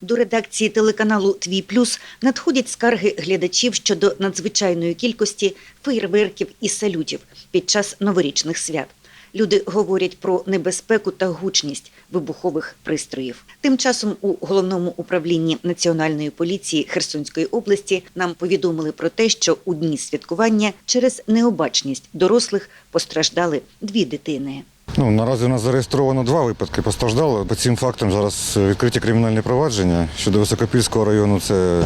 До редакції телеканалу Твій Плюс надходять скарги глядачів щодо надзвичайної кількості феєрверків і салютів під час новорічних свят. Люди говорять про небезпеку та гучність вибухових пристроїв. Тим часом у головному управлінні національної поліції Херсонської області нам повідомили про те, що у дні святкування через необачність дорослих постраждали дві дитини. Ну, наразі у нас зареєстровано два випадки Постраждали. По цим фактам зараз відкриті кримінальні провадження. Щодо Високопільського району це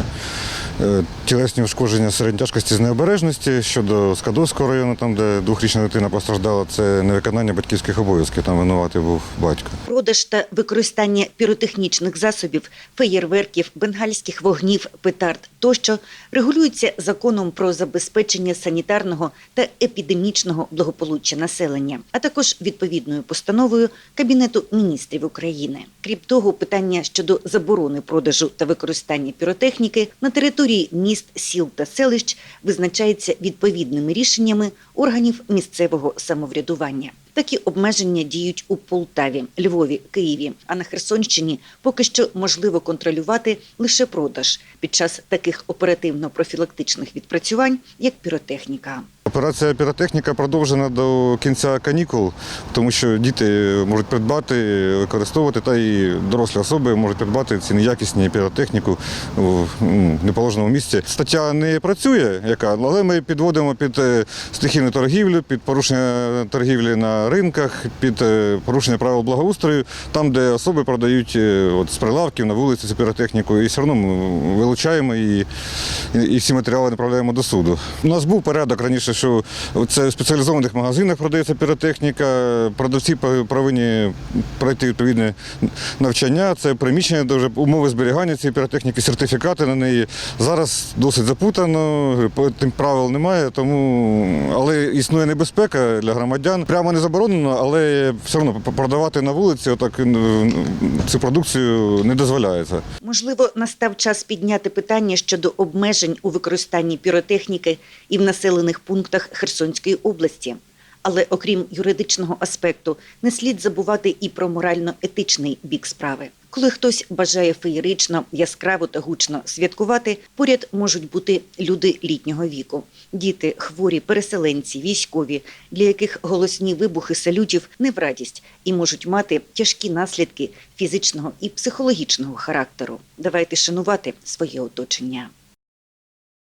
тілесні ушкодження середньої тяжкості з необережності. Щодо Скадовського району, там, де двохрічна дитина постраждала, це невиконання батьківських обов'язків. Там винуватий був батько. Продаж та використання піротехнічних засобів, феєрверків, бенгальських вогнів, петард тощо регулюється законом про забезпечення санітарного та епідемічного благополуччя населення, а також відповідною постановою Кабінету міністрів України. Крім того, питання щодо заборони продажу та використання піротехніки на території міст, сіл та селищ визначається відповідними рішеннями органів місцевого самоврядування. Такі обмеження діють у Полтаві, Львові, Києві. А на Херсонщині поки що можливо контролювати лише продаж під час таких оперативно-профілактичних відпрацювань, як піротехніка. Операція піротехніка продовжена до кінця канікул, тому що діти можуть придбати, використовувати, та і дорослі особи можуть придбати ці неякісні піротехніку в ну, неположеному місці. Стаття не працює, яка, але ми підводимо під е, стихійну торгівлю, під порушення торгівлі на ринках, під е, порушення правил благоустрою, там, де особи продають е, от, з прилавків на вулиці цю піротехніку, і все одно ми вилучаємо і, і всі матеріали направляємо до суду. У нас був порядок раніше, що це в спеціалізованих магазинах продається піротехніка, продавці повинні пройти відповідне навчання, це приміщення, де вже умови зберігання цієї піротехніки, сертифікати на неї. Зараз досить запутано, правил немає, тому але існує небезпека для громадян. Прямо не заборонено, але все одно продавати на вулиці отак цю продукцію не дозволяється. Можливо, настав час підняти питання щодо обмежень у використанні піротехніки і в населених пунктах Херсонської області. Але окрім юридичного аспекту, не слід забувати і про морально-етичний бік справи. Коли хтось бажає феєрично, яскраво та гучно святкувати, поряд можуть бути люди літнього віку, діти, хворі, переселенці, військові, для яких голосні вибухи салютів не в радість і можуть мати тяжкі наслідки фізичного і психологічного характеру. Давайте шанувати своє оточення.